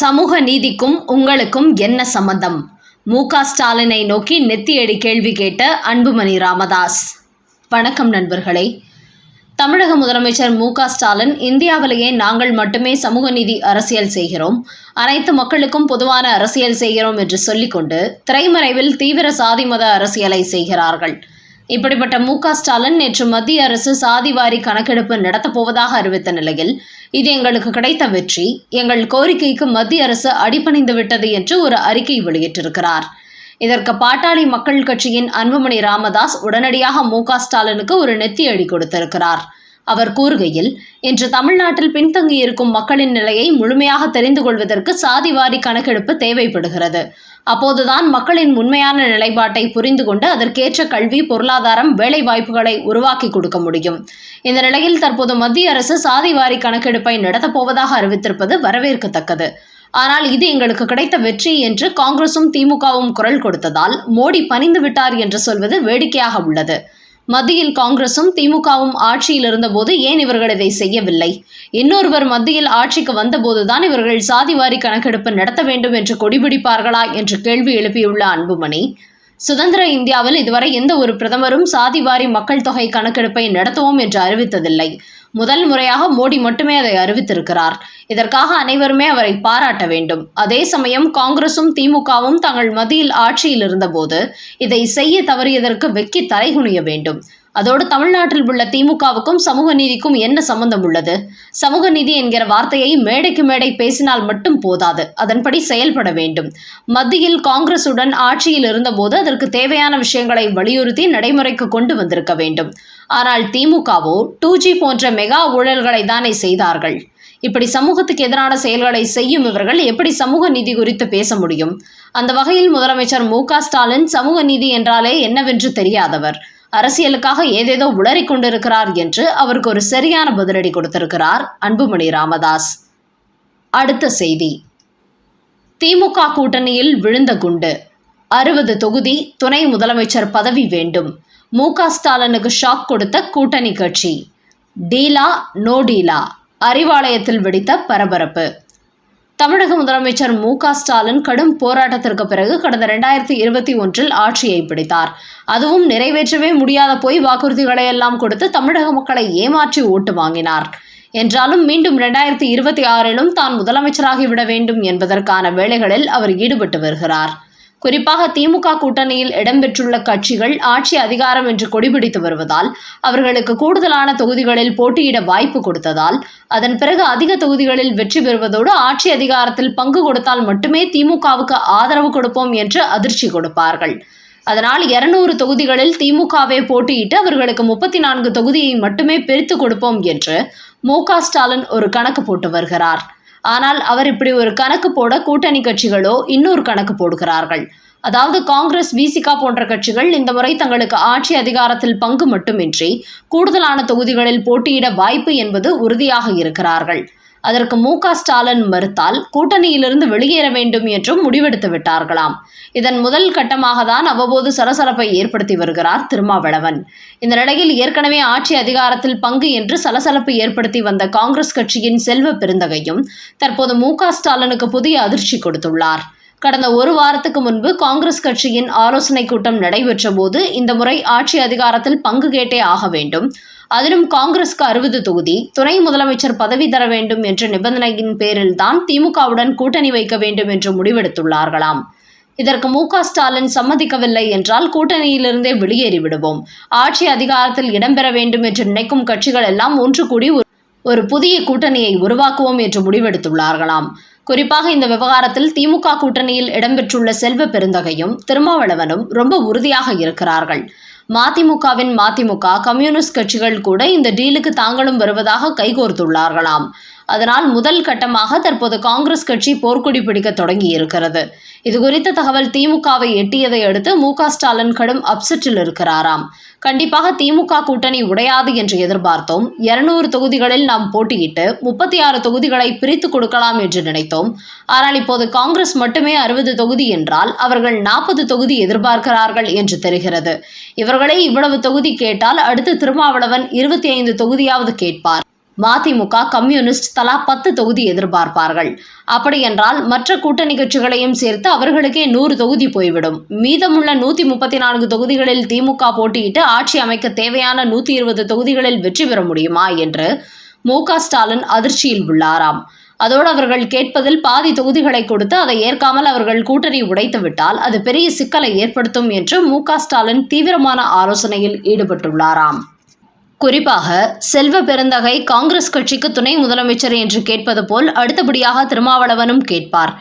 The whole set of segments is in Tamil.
சமூக நீதிக்கும் உங்களுக்கும் என்ன சம்பந்தம்? மு. க. ஸ்டாலினை நோக்கி நெத்தியடி கேள்வி கேட்ட அன்புமணி ராமதாஸ். வணக்கம் நண்பர்களே. தமிழக முதலமைச்சர் மு. க. ஸ்டாலின் இந்தியாவிலேயே நாங்கள் மட்டுமே சமூக நீதி அரசியல் செய்கிறோம். அனைத்து மக்களுக்கும் பொதுவான அரசியல் செய்கிறோம் என்று சொல்லிக்கொண்டு திரைமறைவில் தீவிர சாதி மத அரசியலை செய்கிறார்கள். இப்படிப்பட்ட மு க ஸ்டாலின் நேற்று மத்திய அரசு சாதிவாரி கணக்கெடுப்பு நடத்தப்போவதாக அறிவித்த நிலையில் இது எங்களுக்கு கிடைத்த வெற்றி. எங்கள் கோரிக்கைக்கு மத்திய அரசு அடிபணிந்து விட்டது என்று ஒரு அறிக்கை வெளியிட்டிருக்கிறார். இதற்கு பாட்டாளி மக்கள் கட்சியின் அன்புமணி ராமதாஸ் உடனடியாக மு க ஸ்டாலினுக்கு ஒரு நெத்தியடி கொடுத்திருக்கிறார். அவர் கூறுகையில் இன்று தமிழ்நாட்டில் பின்தங்கியிருக்கும் மக்களின் நிலையை முழுமையாக தெரிந்து கொள்வதற்கு சாதிவாரி கணக்கெடுப்பு தேவைப்படுகிறது. அப்போதுதான் மக்களின் உண்மையான நிலைப்பாட்டை புரிந்து கொண்டு அதற்கேற்ற கல்வி பொருளாதாரம் வேலை வாய்ப்புகளை உருவாக்கி கொடுக்க முடியும். இந்த நிலையில் தற்போது மத்திய அரசு சாதிவாரி கணக்கெடுப்பை நடத்தப்போவதாக அறிவித்திருப்பது வரவேற்கத்தக்கது. ஆனால் இது எங்களுக்கு கிடைத்த வெற்றி என்று காங்கிரசும் திமுகவும் குரல் கொடுத்ததால் மோடி பணிந்து விட்டார் என்று சொல்வது வேடிக்கையாக உள்ளது. மத்தியில் காங்கிரசும் திமுகவும் ஆட்சியில் இருந்தபோது ஏன் இவர்கள் இதை செய்யவில்லை? இன்னொருவர் மத்தியில் ஆட்சிக்கு வந்தபோதுதான் இவர்கள் சாதிவாரி கணக்கெடுப்பு நடத்த வேண்டும் என்று கொடிபிடிப்பார்களா என்று கேள்வி எழுப்பியுள்ள அன்புமணி. சுதந்திர இந்தியாவில் இதுவரை எந்த ஒரு பிரதமரும் சாதிவாரி மக்கள் தொகை கணக்கெடுப்பை நடத்துவோம் என்று அறிவித்ததில்லை. முதல் முறையாக மோடி மட்டுமே அதை அறிவித்திருக்கிறார். இதற்காக அனைவருமே அவரை பாராட்ட வேண்டும். அதே சமயம் காங்கிரசும் திமுகவும் தங்கள் மத்தியில் ஆட்சியில் இருந்தபோது இதை செய்ய தவறியதற்கு வெக்கி தலைகுனிய வேண்டும். அதோடு தமிழ்நாட்டில் உள்ள திமுகவுக்கும் சமூக நீதிக்கும் என்ன சம்பந்தம் உள்ளது? சமூக நீதி என்கிற வார்த்தையை மேடைக்கு மேடை பேசினால் மட்டும் போதாது. அதன்படி செயல்பட வேண்டும். மத்தியில் காங்கிரசுடன் ஆட்சியில் இருந்தபோது அதற்கு தேவையான விஷயங்களை வலியுறுத்தி நடைமுறைக்கு கொண்டு வந்திருக்க வேண்டும். ஆனால் திமுகவோ டூ ஜி போன்ற மெகா ஊழல்களை தானே செய்தார்கள்? இப்படி சமூகத்துக்கு எதிரான செயல்களை செய்யும் இவர்கள் எப்படி சமூக நீதி குறித்து பேச முடியும்? அந்த வகையில் முதலமைச்சர் மு ஸ்டாலின் சமூக நீதி என்றாலே என்னவென்று தெரியாதவர். அரசியலுக்காக ஏதேதோ உளறிக் கொண்டிருக்கிறார் என்று அவருக்கு ஒரு சரியான பதிலடி கொடுத்திருக்கிறார் அன்புமணி ராமதாஸ். அடுத்த செய்தி. திமுக கூட்டணியில் விழுந்த குண்டு. அறுபது தொகுதி துணை முதலமைச்சர் பதவி வேண்டும். மு க ஸ்டாலினுக்கு ஷாக் கொடுத்த கூட்டணி கட்சி. டீலா நோ டீலா அறிவாலயத்தில் வெடித்த பரபரப்பு. தமிழக முதலமைச்சர் மு க ஸ்டாலின் கடும் போராட்டத்திற்கு பிறகு கடந்த ரெண்டாயிரத்தி இருபத்தி ஒன்றில் ஆட்சியை பிடித்தார். அதுவும் நிறைவேற்றவே முடியாத போய் வாக்குறுதிகளை எல்லாம் கொடுத்து தமிழக மக்களை ஏமாற்றி ஓட்டு வாங்கினார். என்றாலும் மீண்டும் இரண்டாயிரத்தி இருபத்தி ஆறிலும் தான் முதலமைச்சராகிவிட வேண்டும் என்பதற்கான வேலைகளில் அவர் ஈடுபட்டு வருகிறார். குறிப்பாக திமுக கூட்டணியில் இடம்பெற்றுள்ள கட்சிகள் ஆட்சி அதிகாரம் என்று கொடிபிடித்து வருவதால் அவர்களுக்கு கூடுதலான தொகுதிகளில் போட்டியிட வாய்ப்பு கொடுத்ததால் அதன் பிறகு அதிக தொகுதிகளில் வெற்றி பெறுவதோடு ஆட்சி அதிகாரத்தில் பங்கு கொடுத்தால் மட்டுமே திமுகவுக்கு ஆதரவு கொடுப்போம் என்று அதிர்ச்சி கொடுப்பார்கள். அதனால் இருநூறு தொகுதிகளில் திமுகவே போட்டியிட்டு அவர்களுக்கு முப்பத்தி நான்கு தொகுதியை மட்டுமே பிரித்து கொடுப்போம் என்று மு ஸ்டாலின் ஒரு கணக்கு போட்டு வருகிறார். ஆனால் அவர் இப்படி ஒரு கணக்கு போட கூட்டணி கட்சிகளோ இன்னொரு கணக்கு போடுகிறார்கள். அதாவது காங்கிரஸ் விசிகா போன்ற கட்சிகள் இந்த முறை தங்களுக்கு ஆட்சி அதிகாரத்தில் பங்கு மட்டுமின்றி கூடுதலான தொகுதிகளில் போட்டியிட வாய்ப்பு என்பது உறுதியாக இருக்கிறார்கள். அதற்கு மு க ஸ்டாலின் மறுத்தால் கூட்டணியிலிருந்து வெளியேற வேண்டும் என்றும் முடிவெடுத்து விட்டார்களாம். இதன் முதல் கட்டமாக தான் அவ்வப்போது சலசலப்பை ஏற்படுத்தி வருகிறார் திருமாவளவன். இந்த நிலையில் ஏற்கனவே ஆட்சி அதிகாரத்தில் பங்கு என்று சலசலப்பு ஏற்படுத்தி வந்த காங்கிரஸ் கட்சியின் செல்வ பெருந்தகையும் தற்போது மு க ஸ்டாலினுக்கு புதிய அதிர்ச்சி கொடுத்துள்ளார். கடந்த ஒரு வாரத்துக்கு முன்பு காங்கிரஸ் கட்சியின் ஆலோசனை கூட்டம் நடைபெற்ற போது இந்த முறை ஆட்சி அதிகாரத்தில் பங்கு கேட்டே ஆக வேண்டும். அதிலும் காங்கிரஸ்க்கு அறுபது தொகுதி துணை முதலமைச்சர் பதவி தர வேண்டும் என்ற நிபந்தனையின் பேரில் தான் திமுகவுடன் கூட்டணி வைக்க வேண்டும் என்று முடிவெடுத்துள்ளார்களாம். இதற்கு மு க ஸ்டாலின் சம்மதிக்கவில்லை என்றால் கூட்டணியிலிருந்தே வெளியேறி விடுவோம். ஆட்சி அதிகாரத்தில் இடம்பெற வேண்டும் என்று நினைக்கும் கட்சிகள் எல்லாம் ஒன்று கூடி ஒரு- ஒரு புதிய கூட்டணியை உருவாக்குவோம் என்று முடிவெடுத்துள்ளார்களாம். குறிப்பாக இந்த விவகாரத்தில் திமுக கூட்டணியில் இடம்பெற்றுள்ள செல்வ பெருந்தகையும் திருமாவளவனும் ரொம்ப உறுதியாக இருக்கிறார்கள். மதிமுகவின் மதிமுக கம்யூனிஸ்ட் கட்சிகள் கூட இந்த டீலுக்கு தாங்களும் வருவதாக கைகோர்த்துள்ளார்களாம். அதனால் முதல் கட்டமாக தற்போது காங்கிரஸ் கட்சி போர்க்கொடி பிடிக்க தொடங்கி இருக்கிறது இது குறித்த தகவல் திமுகவை எட்டியதை அடுத்து மு ஸ்டாலின் கடும் அப்செட்டில் இருக்கிறாராம். கண்டிப்பாக திமுக கூட்டணி உடையாது என்று எதிர்பார்த்தோம். இருநூறு தொகுதிகளில் நாம் போட்டியிட்டு முப்பத்தி ஆறு தொகுதிகளை பிரித்து கொடுக்கலாம் என்று நினைத்தோம். ஆனால் இப்போது காங்கிரஸ் மட்டுமே அறுபது தொகுதி என்றால் அவர்கள் நாற்பது தொகுதி எதிர்பார்க்கிறார்கள் என்று தெரிகிறது. இவர்களே இவ்வளவு தொகுதி கேட்டால் அடுத்து திருமாவளவன் இருபத்தி ஐந்து தொகுதியாவது கேட்பார். மதிமுக கம்யூனிஸ்ட் தலா பத்து தொகுதி எதிர்பார்ப்பார்கள். அப்படியென்றால் மற்ற கூட்டணி கட்சிகளையும் சேர்த்து அவர்களுக்கே நூறு தொகுதி போய்விடும். மீதமுள்ள நூத்தி முப்பத்தி நான்கு தொகுதிகளில் திமுக போட்டியிட்டு ஆட்சி அமைக்க தேவையான நூத்தி இருபது தொகுதிகளில் வெற்றி பெற முடியுமா என்று மு ஸ்டாலின் அதிர்ச்சியில் உள்ளாராம். அதோடு அவர்கள் கேட்பதில் பாதி தொகுதிகளை கொடுத்து அதை ஏற்காமல் அவர்கள் கூட்டணி உடைத்துவிட்டால் அது பெரிய சிக்கலை ஏற்படுத்தும் என்று மு ஸ்டாலின் தீவிரமான ஆலோசனையில் ஈடுபட்டுள்ளாராம். குறிப்பாக செல்வ பெருந்தகை காங்கிரஸ் கட்சிக்கு துணை முதலமைச்சர் என்று கேட்பது போல் அடுத்தபடியாக திருமாவளவனும் கேட்பார்.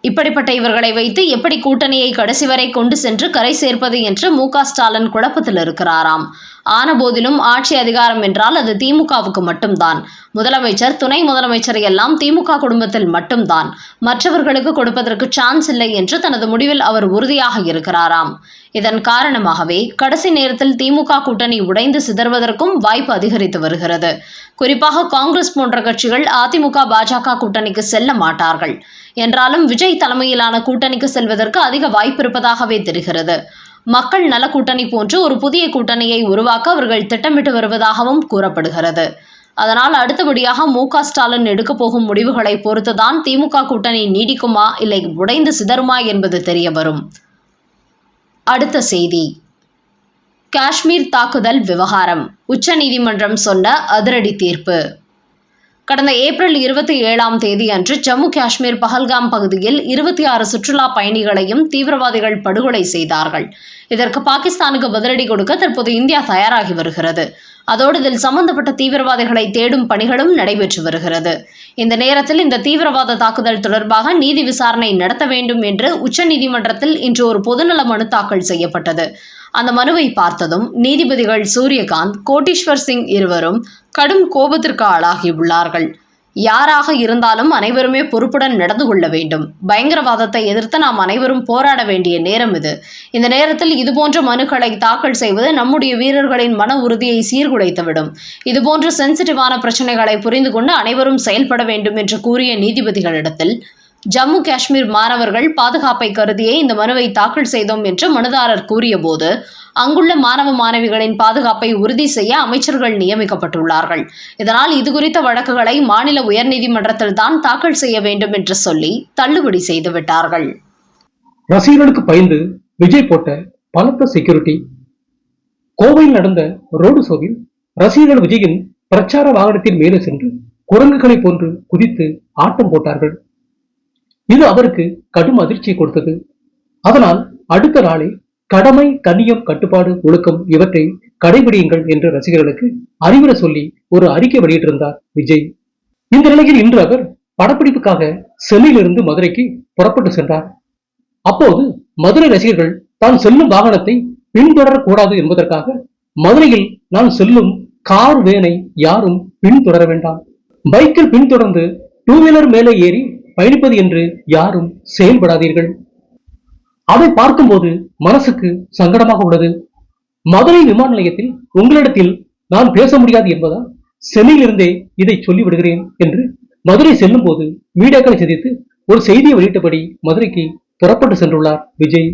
இப்படிப்பட்ட இவர்களை வைத்து எப்படி கூட்டணியை கடைசி வரை கொண்டு சென்று கரை சேர்ப்பது என்று மு க ஸ்டாலின் குழப்பத்தில் இருக்கிறாராம். ஆனபோதிலும் ஆட்சி அதிகாரம் என்றால் அது திமுகவுக்கு மட்டும்தான். முதலமைச்சர் துணை முதலமைச்சர் எல்லாம் திமுக குடும்பத்தில் மட்டும்தான். மற்றவர்களுக்கு கொடுப்பதற்கு சான்ஸ் இல்லை என்று தனது முடிவில் அவர் உறுதியாக இருக்கிறாராம். இதன் காரணமாகவே கடைசி நேரத்தில் திமுக கூட்டணி உடைந்து சிதறுவதற்கும் வாய்ப்பு அதிகரித்து வருகிறது. குறிப்பாக காங்கிரஸ் போன்ற கட்சிகள் அதிமுக பாஜக கூட்டணிக்கு செல்ல மாட்டார்கள். என்றாலும் விஜய் தலைமையிலான கூட்டணிக்கு செல்வதற்கு அதிக வாய்ப்பு இருப்பதாகவே தெரிகிறது. மக்கள் நல கூட்டணி போன்று ஒரு புதிய கூட்டணியை உருவாக்க அவர்கள் திட்டமிட்டு வருவதாகவும் கூறப்படுகிறது. அதனால் அடுத்தபடியாக மு க ஸ்டாலின் எடுக்கப் போகும் முடிவுகளை பொறுத்துதான் திமுக கூட்டணி நீடிக்குமா இல்லை உடைந்து சிதறுமா என்பது தெரிய வரும் அடுத்த செய்தி. காஷ்மீர் தாக்குதல் விவகாரம். உச்சநீதிமன்றம் சொன்ன அதிரடி தீர்ப்பு. கடந்த ஏப்ரல் இருபத்தி ஏழாம் தேதி அன்று ஜம்மு காஷ்மீர் பஹல்காம் பகுதியில் இருபத்தி ஆறு சுற்றுலா பயணிகளையும் தீவிரவாதிகள் படுகொலை செய்தார்கள். இதற்கு பாகிஸ்தானுக்கு பதிலடி கொடுக்க தற்போது இந்தியா தயாராகி வருகிறது. அதோடு இதில் சம்பந்தப்பட்ட தீவிரவாதிகளை தேடும் பணிகளும் நடைபெற்று வருகிறது. இந்த நேரத்தில் இந்த தீவிரவாத தாக்குதல் தொடர்பாக நீதி விசாரணை நடத்த வேண்டும் என்று உச்சநீதிமன்றத்தில் இன்று ஒரு பொதுநல மனு தாக்கல் செய்யப்பட்டது. அந்த மனுவை பார்த்ததும் நீதிபதிகள் சூரியகாந்த் கோட்டீஸ்வர் சிங் இருவரும் கடும் கோபத்திற்கு ஆளாகியுள்ளார்கள் யாராக இருந்தாலும் அனைவருமே பொறுப்புடன் நடந்து கொள்ள வேண்டும். பயங்கரவாதத்தை எதிர்த்து நாம் அனைவரும் போராட வேண்டிய நேரம் இது. இந்த நேரத்தில் இதுபோன்ற மனுக்களை தாக்கல் செய்வது நம்முடைய வீரர்களின் மன உறுதியை சீர்குலைத்துவிடும் இதுபோன்ற சென்சிட்டிவான பிரச்சனைகளை புரிந்து கொண்டு அனைவரும் செயல்பட வேண்டும் என்று கூறிய நீதிபதிகளிடத்தில் ஜம்மு காஷ்மீர் மாணவர்கள் பாதுகாப்பை கருதியே இந்த மனுவை தாக்கல் செய்தோம் என்று மனுதாரர் கூறியபோது அங்குள்ள மாணவ மாணவிகளின் பாதுகாப்பை உறுதி செய்ய அமைச்சர்கள் நியமிக்கப்பட்டுள்ளார்கள். இதனால் இதுகுறித்த வழக்குகளை மாநில உயர்நீதிமன்றத்தில் தான் தாக்கல் செய்ய வேண்டும் என்று சொல்லி தள்ளுபடி செய்துவிட்டார்கள் ரசிகர்களுக்கு பயந்து விஜய் போட்ட பலத்த செக்யூரிட்டி கோவையில் நடந்த ரோடு ஷோவில் ரசிகர்கள் விஜயின் பிரச்சார வாகனத்தின் மேலே சென்று குரங்குகளை போன்று குதித்து ஆட்டம் போட்டார்கள். இது அவருக்கு கடும் அதிர்ச்சியை கொடுத்தது. அதனால் அடுத்த நாளே கடமை கண்ணியம் கட்டுப்பாடு ஒழுக்கம் இவற்றை கடைபிடியுங்கள் என்று ரசிகர்களுக்கு அறிவுரை சொல்லி ஒரு அறிக்கை வெளியிட்டிருந்தார் விஜய். இந்த நிலையில் இன்று அவர் படப்பிடிப்புக்காக சென்னையிலிருந்து மதுரைக்கு புறப்பட்டு சென்றார். அப்போது மதுரை ரசிகர்கள் தான் செல்லும் வாகனத்தை பின்தொடரக்கூடாது என்பதற்காக மதுரையில் நான் செல்லும் கார் வேனை யாரும் பின்தொடர வேண்டாம். பைக்கில் பின்தொடர்ந்து டூ வீலர் மேலே ஏறி பயணிப்பது என்று யாரும் செயல்படாதீர்கள். அதை பார்க்கும்போது மனசுக்கு சங்கடமாக உள்ளது. மதுரை விமான நிலையத்தில் உங்களிடத்தில் நான் பேச முடியாது என்பதால் சென்னையிலிருந்தே இதை சொல்லி விடுகிறேன் என்று மதுரை செல்லும் போது மீடியாக்களை சந்தித்து ஒரு செய்தியை வெளியிட்டபடி மதுரைக்கு புறப்பட்டு சென்றுள்ளார் விஜய்.